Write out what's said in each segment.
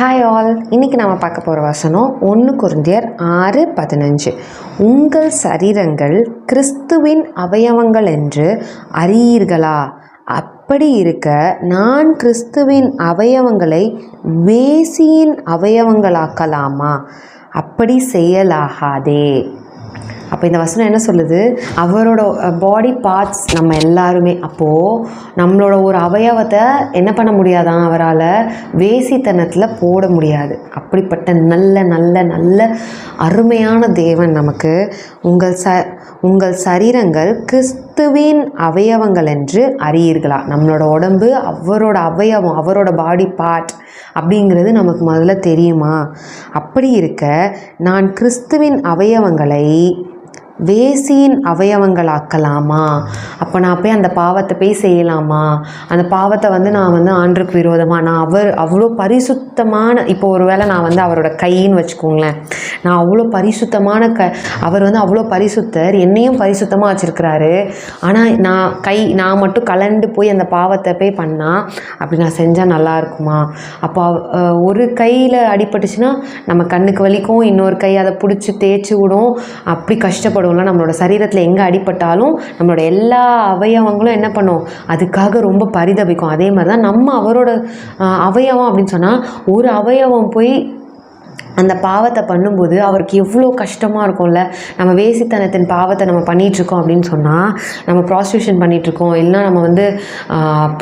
Hi all இன்றைக்கி நம்ம பார்க்க போகிற வசனம் ஒன்று குருந்தியர் ஆறு பதினஞ்சு. உங்கள் சரீரங்கள் கிறிஸ்துவின் அவயவங்கள் என்று அறியீர்களா? அப்படி இருக்க நான் கிறிஸ்துவின் அவயவங்களை வேசியின் அவயவங்களாக்கலாமா? அப்படி செய்யலாகாதே அப்போ இந்த வசனம் என்ன சொல்லுது? அவரோட பாடி பார்ட்ஸ் நம்ம எல்லாருமே அப்போது நம்மளோட ஒரு அவயவத்தை என்ன பண்ண முடியாதான் அவரால்? வேசித்தனத்தில் போட முடியாது. அப்படிப்பட்ட நல்ல நல்ல நல்ல அருமையான தேவன் நமக்கு உங்கள் ச உங்கள் சரீரங்கள் கிறிஸ்துவின் அவயவங்கள் என்று அறியீர்களா? நம்மளோட உடம்பு அவரோட அவயவம் அவரோட பாடி பார்ட் அப்படிங்கிறது நமக்கு முதல்ல தெரியுமா? அப்படி இருக்க நான் கிறிஸ்துவின் அவயவங்களை வேசியின் அவயவங்களாக்கலாமா? அப்போ நான் போய் அந்த பாவத்தை போய் செய்யலாமா? அந்த பாவத்தை வந்து நான் வந்து ஆண்டுக்கு விரோதமாக நான் அவர் அவ்வளோ பரிசுத்தமான இப்போ ஒரு வேளை நான் வந்து அவரோட கைன்னு வச்சுக்கோங்களேன். நான் அவ்வளோ பரிசுத்தமான க அவர் வந்து அவ்வளோ பரிசுத்தர் என்னையும் பரிசுத்தமாக வச்சுருக்கிறாரு. ஆனால் நான் கை நான் மட்டும் கலண்டு போய் அந்த பாவத்தை போய் பண்ணால் அப்படி நான் செஞ்சால் நல்லா இருக்குமா? அப்போ ஒரு கையில் அடிபட்டுச்சுன்னா நம்ம கண்ணுக்கு வலிக்கும் இன்னொரு கை அதை பிடிச்சி தேய்ச்சி விடும். அப்படி கஷ்டப்படும் ஏற்படும்ல நம்மளோட சரீரத்தில் எங்கே அடிபட்டாலும் நம்மளோட எல்லா அவயவங்களும் என்ன பண்ணும்? அதுக்காக ரொம்ப பரிதபிக்கும். அதே மாதிரி தான் நம்ம அவரோட அவயவம் அப்படின்னு சொன்னால் ஒரு அவயவம் போய் அந்த பாவத்தை பண்ணும்போது அவருக்கு எவ்வளோ கஷ்டமாக இருக்கும்ல? நம்ம வேசித்தனத்தின் பாவத்தை நம்ம பண்ணிகிட்ருக்கோம் அப்படின்னு சொன்னால் நம்ம ப்ராஸ்டியூஷன் பண்ணிகிட்ருக்கோம் இல்லைனா நம்ம வந்து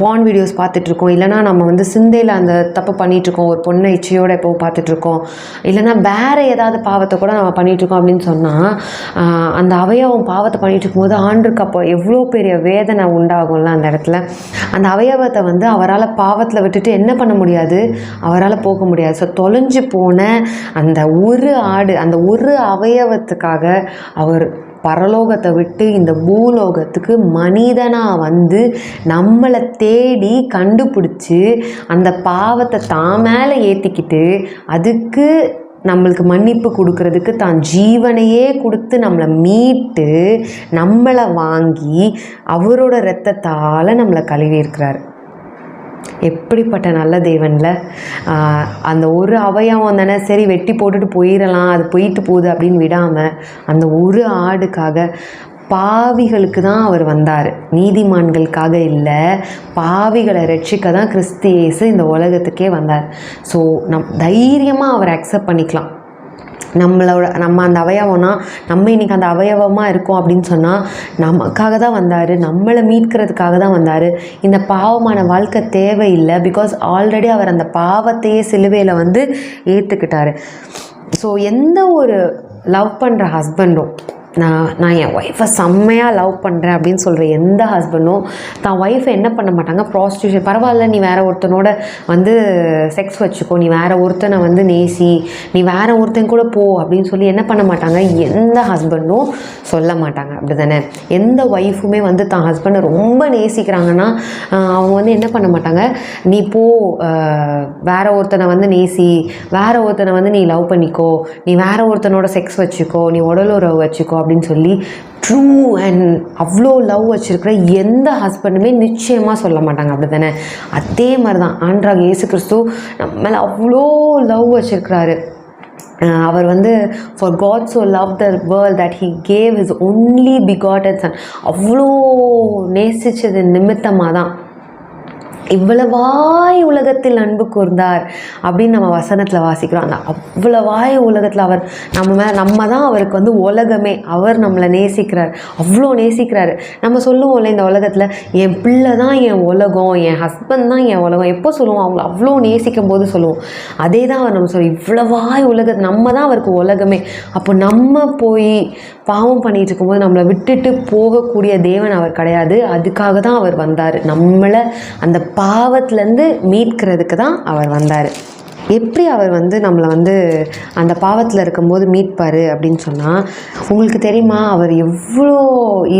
பான் வீடியோஸ் பார்த்துட்ருக்கோம் இல்லைனா நம்ம வந்து சிந்தையில் அந்த தப்பு பண்ணிகிட்ருக்கோம் ஒரு பொண்ணை இச்சையோடு எப்போ பார்த்துட்ருக்கோம் இல்லைனா வேறு ஏதாவது பாவத்தை கூட நம்ம பண்ணிகிட்ருக்கோம் அப்படின்னு சொன்னால் அந்த அவயவம் பாவத்தை பண்ணிகிட்டு இருக்கும்போது ஆண்டுக்கு அப்போ எவ்வளோ பெரிய வேதனை உண்டாகும்ல அந்த இடத்துல. அந்த அவயவத்தை வந்து அவரால் பாவத்தில் விட்டுட்டு என்ன பண்ண முடியாது? அவரால் போக முடியாது. ஸோ தொலைஞ்சு போன அந்த ஒரு ஆடு அந்த ஒரு அவயவத்துக்காக அவர் பரலோகத்தை விட்டு இந்த பூலோகத்துக்கு மனிதனாக வந்து நம்மளை தேடி கண்டுபிடிச்சி அந்த பாவத்தை தான் மேலே ஏற்றிக்கிட்டு அதுக்கு நம்மளுக்கு மன்னிப்பு கொடுக்கறதுக்கு தான் ஜீவனையே கொடுத்து நம்மளை மீட்டு நம்மளை வாங்கி அவரோட இரத்தத்தால் நம்மளை கழுவி இருக்கிறாரு. எப்படிப்பட்ட நல்ல தேவனில்? அந்த ஒரு அவயவம் தானே சரி வெட்டி போட்டுட்டு போயிடலாம் அது போயிட்டு போகுது அப்படின்னு விடாமல் அந்த ஒரு ஆடுக்காக பாவிகளுக்கு தான் அவர் வந்தார். நீதிமான்களுக்காக இல்லை பாவிகளை ரட்சிக்க தான் கிறிஸ்து இயேசு இந்த உலகத்துக்கே வந்தார். ஸோ நம் தைரியமாக அவர் அக்செப்ட் பண்ணிக்கலாம். நம்மளோட நம்ம அந்த அவயவம்னா நம்ம இன்னைக்கு அந்த அவயவமாக இருக்கோம் அப்படின்னு சொன்னால் நமக்காக தான் வந்தார். நம்மளை மீட்கிறதுக்காக தான் வந்தார். இந்த பாவமான வாழ்க்கை தேவையில்லை. பிகாஸ் ஆல்ரெடி அவர் அந்த பாவத்தையே சிலுவையில் வந்து ஏற்றுக்கிட்டார் ஸோ எந்த ஒரு லவ் பண்ணுற ஹஸ்பண்டும் நான் நான் என் ஒய்ஃபை செம்மையாக லவ் பண்ணுறேன் அப்படின்னு சொல்கிற எந்த ஹஸ்பண்டும் தான் ஒய்ஃபை என்ன பண்ண மாட்டாங்க? ப்ராஸ்டியூஷன் பரவாயில்ல நீ வேறு ஒருத்தனோட வந்து செக்ஸ் வச்சுக்கோ. நீ வேறு ஒருத்தனை வந்து நேசி. நீ வேறு ஒருத்தன் கூட போ அப்படின்னு சொல்லி என்ன பண்ண மாட்டாங்க? எந்த ஹஸ்பண்டும் சொல்ல மாட்டாங்க. அப்படி தானே எந்த ஒய்ஃபுமே வந்து தான் ஹஸ்பண்டை ரொம்ப நேசிக்கிறாங்கன்னா அவங்க வந்து என்ன பண்ண மாட்டாங்க? நீ போ ஆஹ் வேற ஒருத்தனை வந்து நேசி. வேற ஒருத்தனை வந்து நீ லவ் பண்ணிக்கோ. நீ வேற ஒருத்தனோட செக்ஸ் வச்சுக்கோ. நீ உடலுறவு வச்சுக்கோ. அப்படின்னு சொல்லி ட்ரூ அண்ட் அவ்வளோ லவ் வச்சுருக்கிற எந்த ஹஸ்பண்டுமே நிச்சயமாக சொல்ல மாட்டாங்க. அப்படி தானே அதே மாதிரி தான் ஆண்ட்ராக இயேசு கிறிஸ்து நம்ம மேலே அவ்வளோ லவ் வச்சுருக்கிறாரு. அவர் வந்து for God so love the world that he gave his only begotten son அவ்வளோ நேசித்தது நிமித்தமாக தான் இவ்வளவாய் உலகத்தில் அன்பு கூர்ந்தார் அப்படின்னு நம்ம வசனத்தில் வாசிக்கிறோம். அந்த அவ்வளவாய் உலகத்தில் அவர் நம்ம மே நம்ம தான் அவருக்கு வந்து உலகமே. அவர் நம்மளை நேசிக்கிறார். அவ்வளோ நேசிக்கிறாரு. நம்ம சொல்லுவோம்ல இந்த உலகத்தில் என் பிள்ளை தான் என் உலகம் என் ஹஸ்பண்ட் தான் என் உலகம். எப்போ சொல்லுவோம்? அவங்கள அவ்வளோ நேசிக்கும் போது சொல்லுவோம். அதே தான் அவர் நம்ம சொல்லுவோம். இவ்வளவாய் உலகத்தை நம்ம தான் அவருக்கு உலகமே. அப்போ நம்ம போய் பாவம் பண்ணிகிட்டு இருக்கும்போது நம்மளை விட்டுட்டு போகக்கூடிய தேவன் அவர் கிடையாது. அதுக்காக தான் அவர் வந்தார். நம்மளை அந்த பாவத்துலேருந்து மீட்கிறதுக்கு தான் அவர் வந்தார். எப்படி அவர் வந்து நம்மளை வந்து அந்த பாவத்தில் இருக்கும்போது மீட்பார் அப்படின்னு சொன்னால் உங்களுக்கு தெரியுமா அவர் எவ்வளோ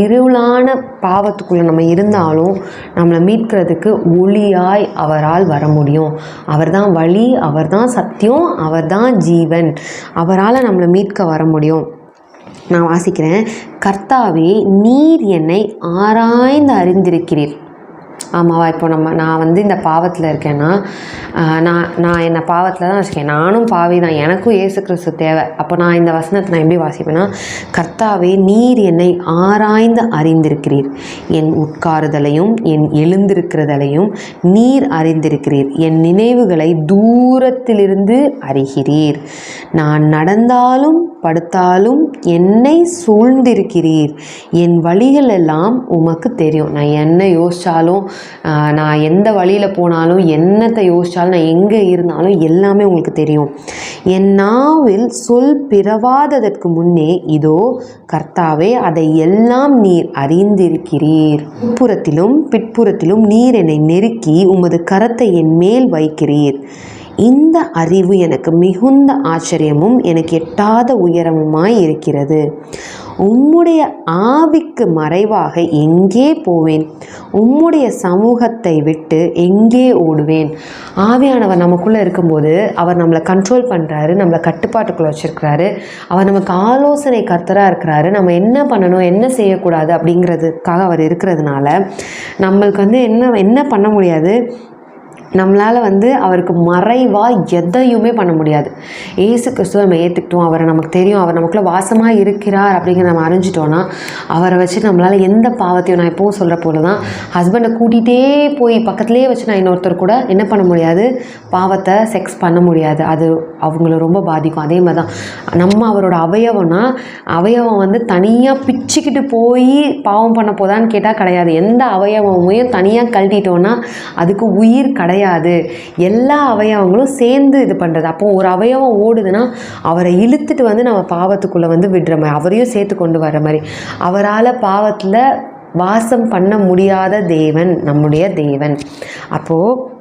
இருளான பாவத்துக்குள்ளே நம்ம இருந்தாலும் நம்மளை மீட்கிறதுக்கு ஒளியாய் அவரால் வர முடியும். அவர் தான் வழி அவர் தான் சத்தியம் அவர் தான் ஜீவன். அவரால் நம்மளை மீட்க வர முடியும். நான் வாசிக்கிறேன். கர்த்தாவே நீர் என்னை ஆராய்ந்து அறிந்திருக்கிறீர். ஆமாவா இப்போ நம்ம நான் வந்து இந்த பாவத்தில் இருக்கேன்னா நான் நான் என்னை பாவத்தில் தான் வச்சுக்கேன். நானும் பாவி தான். எனக்கும் ஏசு கிறிஸ்து தேவை. அப்போ நான் இந்த வசனத்தை நான் எப்படி வாசிப்பேன்னா கர்த்தாவே நீர் என்னை ஆராய்ந்து அறிந்திருக்கிறீர். என் உட்காருதலையும் என் எழுந்திருக்கிறதலையும் நீர் அறிந்திருக்கிறீர். என் நினைவுகளை தூரத்திலிருந்து அறிகிறீர். நான் நடந்தாலும் படுத்தாலும் என்னை சூழ்ந்திருக்கிறீர். என் வழிகள் எல்லாம் உமக்கு தெரியும். நான் என்ன யோசித்தாலும் நான் எந்த வழியில் போனாலும் என்னத்தை யோசித்தாலும் நான் எங்கே இருந்தாலும் எல்லாமே உங்களுக்கு தெரியும். என் நாவில் சொல் பிறவாததற்கு முன்னே இதோ கர்த்தாவே அதை எல்லாம் நீர் அறிந்திருக்கிறீர். உட்புறத்திலும் பிற்புறத்திலும் நீர் என்னை நெருக்கி உமது கரத்தை என் மேல் வைக்கிறீர். இந்த அறிவு எனக்கு மிகுந்த ஆச்சரியமும் எனக்கு எட்டாத உயரமுமாய் இருக்கிறது. உம்முடைய ஆவிக்கு மறைவாக எங்கே போவேன்? உம்முடைய சமூகத்தை விட்டு எங்கே ஓடுவேன்? ஆவியானவர் நமக்குள்ளே இருக்கும்போது அவர் நம்மளை கண்ட்ரோல் பண்ணுறாரு நம்மளை கட்டுப்பாட்டுக்குள்ளே வச்சுருக்கிறாரு. அவர் நமக்கு ஆலோசனை கர்த்தராக இருக்கிறாரு. நம்ம என்ன பண்ணணும் என்ன செய்யக்கூடாது அப்படிங்கிறதுக்காக அவர் இருக்கிறதுனால நம்மளுக்கு வந்து என்ன என்ன பண்ண முடியாது? நம்மளால் வந்து அவருக்கு மறைவாக எதையுமே பண்ண முடியாது. ஏசு கிறிஸ்துவ நம்ம ஏற்றுக்கிட்டோம் அவரை நமக்கு தெரியும். அவர் நமக்குள்ளே வாசமாக இருக்கிறார் அப்படிங்கிற நம்ம அறிஞ்சிட்டோன்னா அவரை வச்சு நம்மளால் எந்த பாவத்தையும் நான் எப்போவும் சொல்கிற போல தான் ஹஸ்பண்டை கூட்டிகிட்டே போய் பக்கத்துலேயே வச்சு நான் இன்னொருத்தர் கூட என்ன பண்ண முடியாது? பாவத்தை செக்ஸ் பண்ண முடியாது. அது அவங்கள ரொம்ப பாதிக்கும். அதே மாதிரி தான் நம்ம அவரோட அவயவம்னா அவயவம் வந்து தனியாக பிச்சுக்கிட்டு போய் பாவம் பண்ண போதான்னு கேட்டால் கிடையாது. எந்த அவயவமையும் தனியாக கழட்டிட்டோன்னா அதுக்கு உயிர் கிடையாது. எல்லா அவயவங்களும் சேர்ந்து இது பண்ணுறது அப்போ ஒரு அவயவம் ஓடுதுன்னா அவரை இழுத்துட்டு வந்து நம்ம பாவத்துக்குள்ளே வந்து விடுற மாதிரி அவரையும் சேர்த்து கொண்டு வர மாதிரி. அவரால் பாவத்தில் வாசம் பண்ண முடியாத தேவன் நம்முடைய தேவன். அப்போது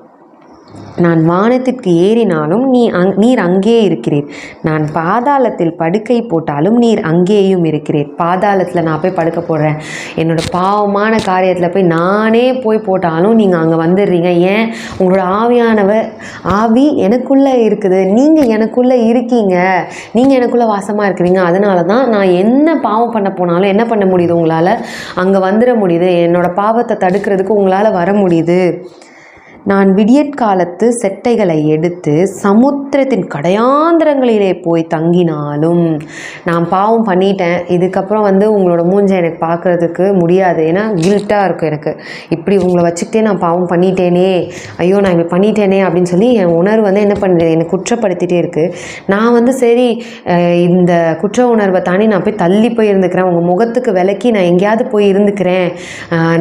நான் வானத்திற்கு ஏறினாலும் நீ அங் நீர் அங்கே இருக்கிறீர். நான் பாதாளத்தில் படுக்கை போட்டாலும் நீர் அங்கேயும் இருக்கிறீர். பாதாளத்தில் நான் போய் படுக்க போடுறேன். என்னோடய பாவமான காரியத்தில் போய் நானே போய் போட்டாலும் நீங்கள் அங்கே வந்துடுறீங்க. ஏன்? உங்களோட ஆவியானவர் ஆவி எனக்குள்ளே இருக்குது. நீங்கள் எனக்குள்ளே இருக்கீங்க. நீங்கள் எனக்குள்ளே வாசமாக இருக்கிறீங்க. அதனால தான் நான் என்ன பாவம் பண்ண போனாலும் என்ன பண்ண முடியுது உங்களால்? அங்கே வந்துட முடியுது. என்னோட பாவத்தை தடுக்கிறதுக்கு உங்களால் வர முடியுது. நான் விடியற்காலத்து செட்டைகளை எடுத்து சமுத்திரத்தின் கடையாந்திரங்களிலே போய் தங்கினாலும் நான் பாவம் பண்ணிட்டேன். இதுக்கப்புறம் வந்து உங்களோட மூஞ்சை எனக்கு பார்க்குறதுக்கு முடியாது. ஏன்னா கில்ட்டாக இருக்கும் எனக்கு. இப்படி உங்களை வச்சுக்கிட்டே நான் பாவம் பண்ணிட்டேனே. ஐயோ நான் இப்படி பண்ணிட்டேனே அப்படின்னு சொல்லி என் உணர்வு வந்து என்ன பண்ணுறது என்னை குற்றப்படுத்திட்டே இருக்குது நான் வந்து சரி இந்த குற்ற உணர்வை தாண்டி நான் போய் தள்ளி போய் இருந்துக்கிறேன். உங்கள் முகத்துக்கு விலக்கி நான் எங்கேயாவது போய் இருந்துக்கிறேன்.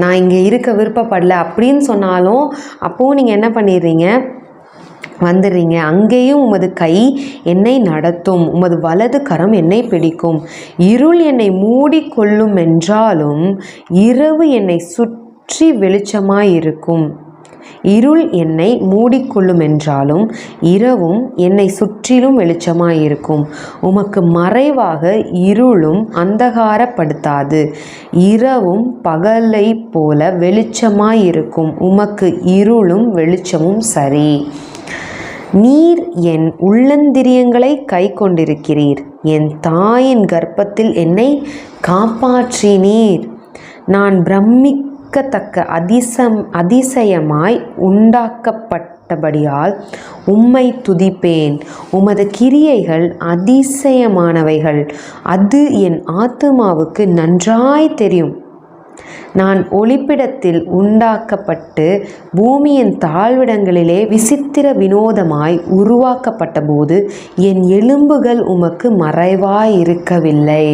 நான் இங்கே இருக்க விருப்பப்படல அப்படின்னு சொன்னாலும் அப்போது நீங்கள் என்ன பண்ணிடுறீங்க? வந்துடுறீங்க. அங்கேயும் உமது கை என்னை நடத்தும். உமது வலது கரம் என்னை பிடிக்கும். இருள் என்னை மூடிக்கொள்ளும் என்றாலும் இரவு என்னை சுற்றி வெளிச்சமாயிருக்கும். இருள் என்னை மூடிக்கொள்ளும் என்றாலும் இரவும் என்னை சுற்றிலும் வெளிச்சமாயிருக்கும். உமக்கு மறைவாக இருளும் அந்தகாரப்படுத்தாது. இரவும் பகலை போல வெளிச்சமாயிருக்கும். உமக்கு இருளும் வெளிச்சமும் சரி. நீர் என் உள்ளந்திரியங்களை கை கொண்டிருக்கிறீர் என் தாயின் கர்ப்பத்தில் என்னை காப்பாற்றினீர். நான் பிரமிக்கத்தக்க அதிசம் அதிசயமாய் உண்டாக்கப்பட்டபடியால் உம்மை துதிப்பேன். உமது கிரியைகள் அதிசயமானவைகள். அது என் ஆத்துமாவுக்கு நன்றாய் தெரியும். நான் ஒளிப்பிடத்தில் உண்டாக்கப்பட்டு பூமியின் தாழ்விடங்களிலே விசித்திர வினோதமாய் உருவாக்கப்பட்ட போது என் எலும்புகள் உமக்கு மறைவாய் இருக்கவில்லை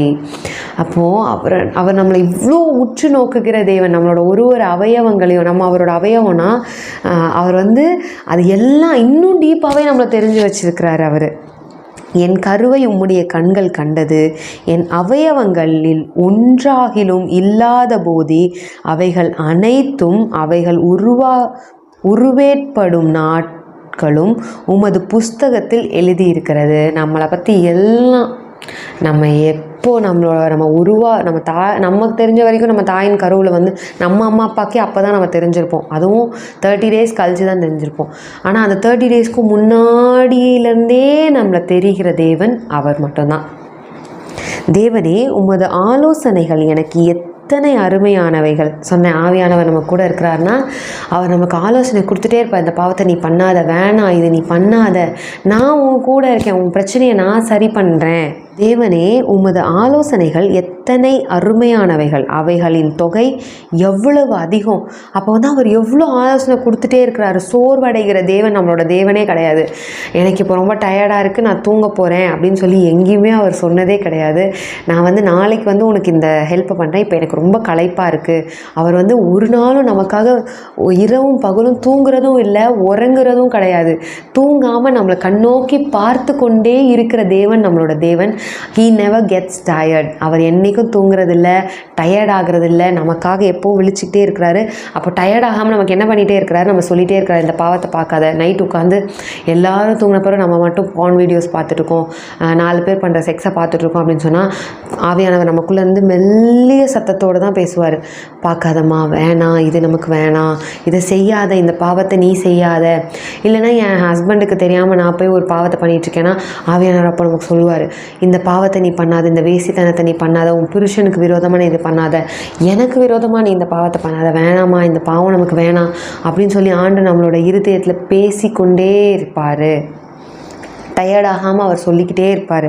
அப்போது அவர் அவர் நம்மளை இவ்வளோ உற்று நோக்குகிற தேவன் நம்மளோட ஒரு ஒரு அவயவங்களையும் நம்ம அவரோட அவயவம்னா அவர் வந்து அது எல்லாம் இன்னும் டீப்பாகவே நம்மளை தெரிஞ்சு வச்சிருக்கிறாரு அவர். என் கருவை உம்முடைய கண்கள் கண்டது. என் அவயவங்களில் ஒன்றாகிலும் இல்லாத போதே அவைகள் அனைத்தும் அவைகள் உருவா உருவேற்படும் நாட்களும் உமது புஸ்தகத்தில் எழுதியிருக்கிறது. நம்மளை பற்றி எல்லாம் நம்ம எப் அப்போது நம்மளோட நம்ம உருவா நம்ம தா நமக்கு தெரிஞ்ச வரைக்கும் நம்ம தாயின் கருவில் வந்து நம்ம அம்மா அப்பாக்கே அப்போ தான் நம்ம தெரிஞ்சிருப்போம். அதுவும் தேர்ட்டி டேஸ் கழிச்சு தான் தெரிஞ்சிருப்போம். ஆனால் அந்த தேர்ட்டி டேஸ்க்கு முன்னாடியிலேருந்தே நம்மளை தெரிகிற தேவன் அவர் மட்டும்தான். தேவனே உமது ஆலோசனைகள் எனக்கு எத்தனை அருமையானவைகள். சொன்ன ஆவியானவர் நம்ம கூட இருக்கிறாருன்னா அவர் நமக்கு ஆலோசனை கொடுத்துட்டே இருப்பார். இந்த பாவத்தை நீ பண்ணாத வேணாம் இது நீ பண்ணாத. நான் உன் கூட இருக்கேன் உன் பிரச்சனையை நான் சரி பண்ணுறேன் தேவனே உமது ஆலோசனைகள் எத்தனை அருமையானவைகள். அவைகளின் தொகை எவ்வளவு அதிகம். அப்போ வந்து அவர் எவ்வளோ ஆலோசனை கொடுத்துட்டே இருக்கிறாரு. சோர்வடைகிற தேவன் நம்மளோட தேவனே கிடையாது. எனக்கு இப்போ ரொம்ப டயர்டாக இருக்குது நான் தூங்க போகிறேன் அப்படின்னு சொல்லி எங்கேயுமே அவர் சொன்னதே கிடையாது. நான் வந்து நாளைக்கு வந்து உனக்கு இந்த ஹெல்ப் பண்ணுறேன் இப்போ எனக்கு ரொம்ப களைப்பாக இருக்குது அவர் வந்து ஒரு நாளும் நமக்காக இரவும் பகலும் தூங்குறதும் இல்லை உறங்குறதும் கிடையாது. தூங்காமல் நம்மளை கண்ணோக்கி பார்த்து கொண்டே இருக்கிற தேவன் நம்மளோட தேவன். ஹீ நெவர் கெட்ஸ் டயர்ட் அவர் என்றைக்கும் தூங்குறதில்ல டயர்ட் ஆகுறதில்ல. நமக்காக எப்போவும் விழிச்சிக்கிட்டே இருக்கிறாரு. அப்போ டயர்ட் ஆகாமல் நமக்கு என்ன பண்ணிகிட்டே இருக்கிறாரு? நம்ம சொல்லிகிட்டே இருக்கிறார் இந்த பாவத்தை பார்க்காத. நைட் உட்காந்து எல்லோரும் தூங்கின பிறகு நம்ம மட்டும் பான் வீடியோஸ் பார்த்துட்ருக்கோம் நாலு பேர் பண்ணுற செக்ஸை பார்த்துட்ருக்கோம் அப்படின்னு சொன்னால் ஆவியானவர் நமக்குள்ளேருந்து மெல்லிய சத்தத்தோடு தான் பேசுவார். பார்க்காதம்மா வேணாம். இது நமக்கு வேணாம். இதை செய்யாத. இந்த பாவத்தை நீ செய்யாத. இல்லைன்னா என் ஹஸ்பண்டுக்கு தெரியாமல் நான் போய் ஒரு பாவத்தை பண்ணிகிட்ருக்கேன்னா ஆவியானவர் அப்போ நமக்கு சொல்லுவார். இந்த இந்த பாவத்தை நீ பண்ணாத இந்த வேசித்தனத்தை நீ பண்ணாத உன் புருஷனுக்கு விரோதமாக நீ இது பண்ணாத. எனக்கு விரோதமாக நீ இந்த பாவத்தை பண்ணாத. வேணாமா இந்த பாவம் நமக்கு வேணாம் அப்படின்னு சொல்லி ஆண்டு நம்மளோட இருதயத்தில் பேசிக்கொண்டே இருப்பார். டயர்டாகாமல் அவர் சொல்லிக்கிட்டே இருப்பார்.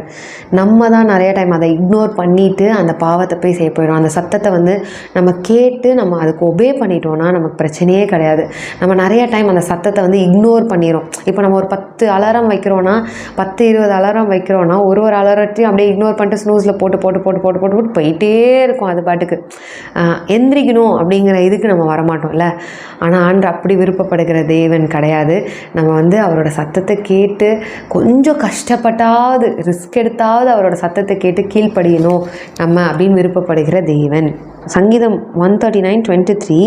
நம்ம தான் நிறைய டைம் அதை இக்னோர் பண்ணிவிட்டு அந்த பாவத்தை போய் செய்ய போயிடும் அந்த சத்தத்தை வந்து நம்ம கேட்டு நம்ம அதுக்கு ஒபே பண்ணிட்டோம்னா நமக்கு பிரச்சனையே கிடையாது. நம்ம நிறைய டைம் அந்த சத்தத்தை வந்து இக்னோர் பண்ணிடும் இப்போ நம்ம ஒரு பத்து அலாரம் வைக்கிறோன்னா பத்து இருபது அலாரம் வைக்கிறோன்னா ஒரு ஒரு அலாரத்தையும் அப்படியே இக்னோர் பண்ணிட்டு ஸ்னூஸில் போட்டு போட்டு போட்டு போட்டு போட்டு போட்டு போயிட்டே இருக்கும் அது பாட்டுக்கு. எந்திரிக்கணும் அப்படிங்கிற இதுக்கு நம்ம வரமாட்டோம்ல. ஆனால் ஆண்டு அப்படி விருப்பப்படுகிற தேவன் கிடையாது. நம்ம வந்து அவரோட சத்தத்தை கேட்டு கொஞ்சம் கொஞ்சம் கஷ்டப்பட்டாவது ரிஸ்க் எடுத்தாவது அவரோட சத்தத்தை கேட்டு கீழ்ப்படியணும் நம்ம அப்படின்னு விருப்பப்படுகிற தேவன். சங்கீதம் one thirty nine twenty three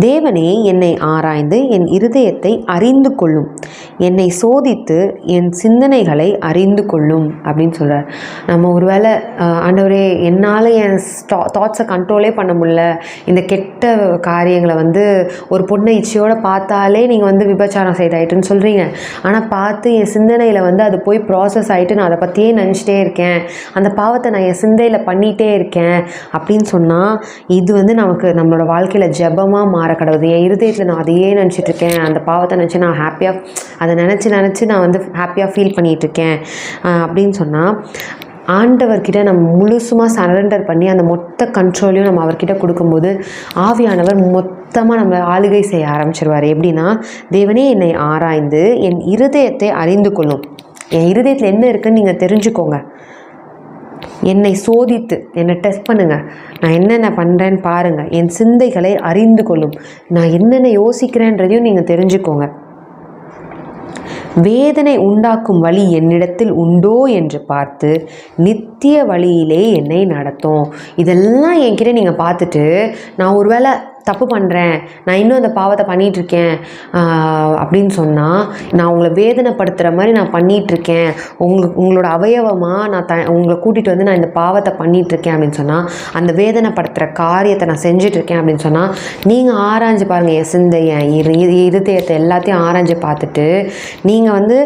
தேவனே என்னை ஆராய்ந்து என் இருதயத்தை அறிந்து கொள்ளும். என்னை சோதித்து என் சிந்தனைகளை அறிந்து கொள்ளும் அப்படின்னு சொல்கிறார் நம்ம ஒருவேளை வேளை ஆண்டவரே என்னால் என் தாட்ஸை கண்ட்ரோலே பண்ண முடியல. இந்த கெட்ட காரியங்களை வந்து ஒரு பொண்ணை இச்சையோடு பார்த்தாலே நீங்கள் வந்து விபச்சாரம் செய்தாயிட்டுன்னு சொல்கிறீங்க ஆனால் பார்த்து என் சிந்தனையில் வந்து அது போய் ப்ராசஸ் ஆகிட்டு நான் அதை பற்றியே நினச்சிட்டே இருக்கேன். அந்த பாவத்தை நான் என் சிந்தையில் பண்ணிகிட்டே இருக்கேன் அப்படின்னு சொன்னால் இது வந்து நமக்கு நம்மளோட வாழ்க்கையில் ஜெபமாக மாற கடவுது. என் இருதயத்தில் நான் அதையே நினச்சிட்டு இருக்கேன். அந்த பாவத்தை நினச்சி நான் ஹாப்பியாக அதை நினச்சி நினச்சி நான் வந்து ஹாப்பியாக ஃபீல் பண்ணிகிட்ருக்கேன் அப்படின்னு சொன்னால் ஆண்டவர்கிட்ட நம்ம முழுசுமாக சரண்டர் பண்ணி அந்த மொத்த கண்ட்ரோலையும் நம்ம அவர்கிட்ட கொடுக்கும்போது ஆவியானவர் மொத்தமாக நம்மளை ஆளுகை செய்ய ஆரம்பிச்சிருவார். எப்படின்னா தேவனே என்னை ஆராய்ந்து என் இருதயத்தை அறிந்து கொள்ளும். என் இருதயத்தில் என்ன இருக்குன்னு நீங்கள் தெரிஞ்சுக்கோங்க. என்னை சோதித்து என்னை டெஸ்ட் பண்ணுங்கள் நான் என்னென்ன பண்ணுறேன்னு பாருங்கள் என் சிந்தைகளை அறிந்து கொள்ளும். நான் என்னென்ன யோசிக்கிறேன்றதையும் நீங்கள் தெரிஞ்சுக்கோங்க. வேதனை உண்டாக்கும் வழி என்னிடத்தில் உண்டோ என்று பார்த்து நித்திய வழியிலே என்னை நடத்தும். இதெல்லாம் என்கிட்ட நீங்கள் பார்த்துட்டு நான் ஒருவேளை தப்பு பண்ணுறேன் நான் இன்னும் அந்த பாவத்தை பண்ணிகிட்ருக்கேன் இருக்கேன் அப்படின்னு சொன்னால் நான் உங்களை வேதனைப்படுத்துகிற மாதிரி நான் பண்ணிகிட்ருக்கேன் இருக்கேன் உங்களுக்கு உங்களோட அவயவமாக நான் த உங்களை கூட்டிகிட்டு வந்து நான் இந்த பாவத்தை பண்ணிகிட்ருக்கேன் இருக்கேன் அப்படின்னு சொன்னால் அந்த வேதனைப்படுத்துகிற காரியத்தை நான் செஞ்சிட்ருக்கேன் அப்படின்னு சொன்னால் நீங்கள் ஆராய்ஞ்சு பாருங்கள் என் சிந்தை இரு இரு- இருதயத்தை எல்லாத்தையும் ஆராய்ஞ்சு பார்த்துட்டு நீங்கள் வந்து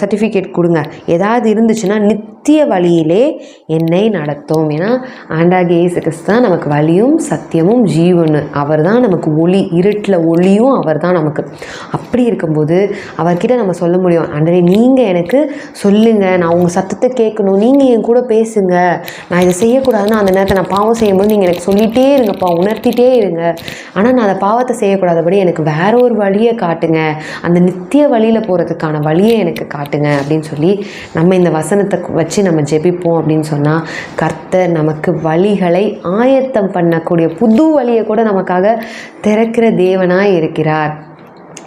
சர்டிஃபிகேட் கொடுங்க. ஏதாவது இருந்துச்சுன்னா நித்திய வழியிலே என்னை நடத்தும். ஏன்னா ஆண்டாகிய இயேசு கிறிஸ்து தான் நமக்கு வழியும் சத்தியமும் ஜீவனு. அவர் தான் நமக்கு ஒளி இருட்டில் ஒளியும் அவர் தான் நமக்கு. அப்படி இருக்கும்போது அவர்கிட்ட நம்ம சொல்ல முடியும் ஆண்டரே நீங்கள் எனக்கு சொல்லுங்கள் நான் உங்கள் சத்தத்தை கேட்கணும். நீங்கள் என் கூட பேசுங்க. நான் இதை செய்யக்கூடாதுன்னு அந்த நேரத்தை நான் பாவம் செய்யும்போது நீங்கள் எனக்கு சொல்லிகிட்டே இருங்கப்பா. உணர்த்திட்டே இருங்க. ஆனால் நான் அதை பாவத்தை செய்யக்கூடாதபடி எனக்கு வேற ஒரு வழியை காட்டுங்க. அந்த நித்திய வழியில் போகிறதுக்கான வழியை எனக்கு காட்டுங்க. அப்படின்னு சொல்லி நம்ம இந்த வசனத்தை வச்சு நம்ம ஜெபிப்போம் அப்படின்னு சொன்னால் கர்த்தர் நமக்கு வழிகளை ஆயத்தம் பண்ணக்கூடிய புது வழியை கூட நம்ம நமக்காக திறக்கிற தேவனாய் இருக்கிறார்.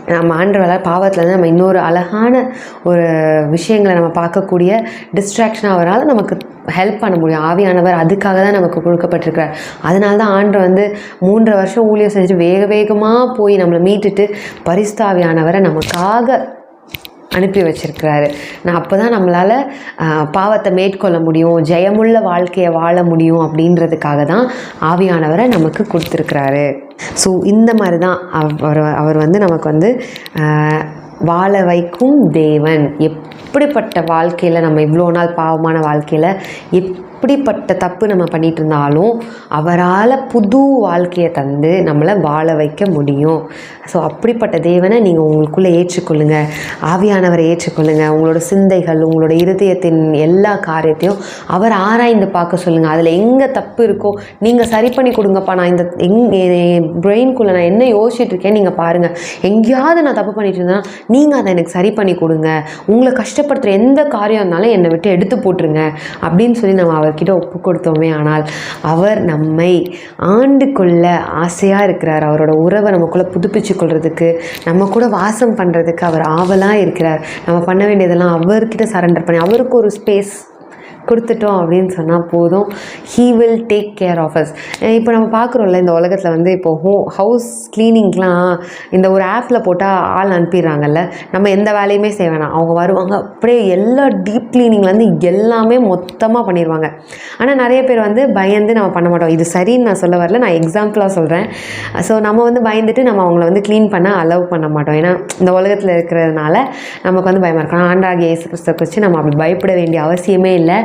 நம்ம ஆண்டவரால் பாவத்தில் நம்ம இன்னொரு அழகான ஒரு விஷயங்களை நம்ம பார்க்கக்கூடிய டிஸ்ட்ராக்ஷன் அவரால் நமக்கு ஹெல்ப் பண்ண முடியும். ஆவியானவர் அதுக்காக தான் நமக்கு கொடுக்கப்பட்டிருக்கிறார். அதனால தான் ஆண்டு வந்து மூன்றரை வருஷம் ஊழியம் செஞ்சுட்டு வேக வேகமாக போய் நம்மளை மீட்டுட்டு பரிஸ்தாவியானவரை நமக்காக அனுப்பி வச்சிருக்கிறாரு. நான் அப்போ தான் நம்மளால் பாவத்தை மேற்கொள்ள முடியும் ஜெயமுள்ள வாழ்க்கையை வாழ முடியும் அப்படின்றதுக்காக தான் ஆவியானவரை நமக்கு கொடுத்துருக்கிறாரு. ஸோ இந்த மாதிரி தான் அவர் அவர் வந்து நமக்கு வந்து வாழ வைக்கும் தேவன். எப்படிப்பட்ட வாழ்க்கையில் நம்ம இவ்வளோ நாள் பாவமான வாழ்க்கையில் அப்படிப்பட்ட தப்பு நம்ம பண்ணிட்டு இருந்தாலும் அவரால் புது வாழ்க்கையை தந்து நம்மளை வாழ வைக்க முடியும். ஸோ அப்படிப்பட்ட தேவனை நீங்கள் உங்களுக்குள்ளே ஏற்றுக்கொள்ளுங்க. ஆவியானவரை ஏற்றுக்கொள்ளுங்க. உங்களோட சிந்தைகள் உங்களோட இருதயத்தின் எல்லா காரியத்தையும் அவர் ஆராய்ந்து பார்க்க சொல்லுங்கள் அதில் எங்கே தப்பு இருக்கோ நீங்கள் சரி பண்ணி கொடுங்கப்பா. நான் இந்த எங் பிரெயின்குள்ளே நான் என்ன யோசிச்சுட்டு இருக்கேன் நீங்கள் பாருங்கள் எங்கேயாவது நான் தப்பு பண்ணிட்டு இருந்தேன்னா நீங்கள் அதை எனக்கு சரி பண்ணி கொடுங்க. உங்களை கஷ்டப்படுத்துகிற எந்த காரியம் இருந்தாலும் என்னை விட்டு எடுத்து போட்டுருங்க. அப்படின்னு சொல்லி நம்ம அவர் அவர்கிட்ட ஒப்பு கொடுத்தோமே ஆனால் அவர் நம்மை ஆண்டு கொள்ள ஆசையாக இருக்கிறார். அவரோட உறவை நமக்குள்ளே புதுப்பிச்சு கொள்றதுக்கு நம்ம கூட வாசம் பண்ணுறதுக்கு அவர் ஆவலாக இருக்கிறார். நம்ம பண்ண வேண்டியதெல்லாம் அவர்கிட்ட சரண்டர் பண்ணி அவருக்கு ஒரு ஸ்பேஸ் கொடுத்துட்டோம் அப்படின்னு சொன்னால் போதும். He will take care of us இப்போ நம்ம பார்க்குறோம்ல இந்த உலகத்தில் வந்து இப்போ ஹோ ஹவுஸ் க்ளீனிங்கெலாம் இந்த ஒரு ஆப்பில் போட்டால் ஆள் அனுப்பிடுறாங்கல்ல நம்ம எந்த வேலையுமே செய்ய வேணாம். அவங்க வருவாங்க அப்படியே எல்லா டீப் க்ளீனிங்லேருந்து எல்லாமே மொத்தமாக பண்ணிடுவாங்க. ஆனால் நிறைய பேர் வந்து பயந்து நம்ம பண்ண மாட்டோம். இது சரின்னு நான் சொல்ல வரல நான் எக்ஸாம்பிளாக சொல்கிறேன் ஸோ நம்ம வந்து பயந்துட்டு நம்ம அவங்கள வந்து க்ளீன் பண்ண அலோவ் பண்ண மாட்டோம். ஏன்னா இந்த உலகத்தில் இருக்கிறதுனால நமக்கு வந்து பயமாக இருக்கும். ஆண்டாக இயேசு கிறிஸ்துவை குறித்து நம்ம அப்படி பயப்பட வேண்டிய அவசியமே இல்லை.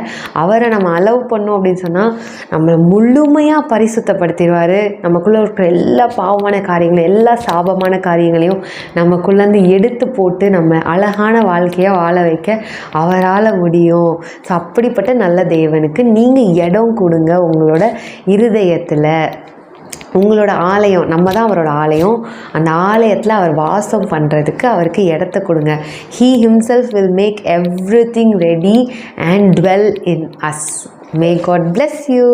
அவரை நம்ம அலோவ் பண்ணோம் அப்படின்னு சொன்னால் நம்மளை முழுமையாக பரிசுத்தப்படுத்திடுவார். நமக்குள்ளே இருக்கிற எல்லா பாவமான காரியங்களையும் எல்லா சாபமான காரியங்களையும் நமக்குள்ளேருந்து எடுத்து போட்டு நம்ம அழகான வாழ்க்கையை வாழ வைக்க அவரால் முடியும். ஸோ அப்படிப்பட்ட நல்ல தேவனுக்கு நீங்கள் இடம் கொடுங்க உங்களோட இருதயத்தில். உங்களோட ஆலயம் நம்ம தான் அவரோட ஆலயம். அந்த ஆலயத்தில் அவர் வாசம் பண்ணுறதுக்கு அவருக்கு இடத்த கொடுங்க. He himself will make everything ready and dwell in us may God bless you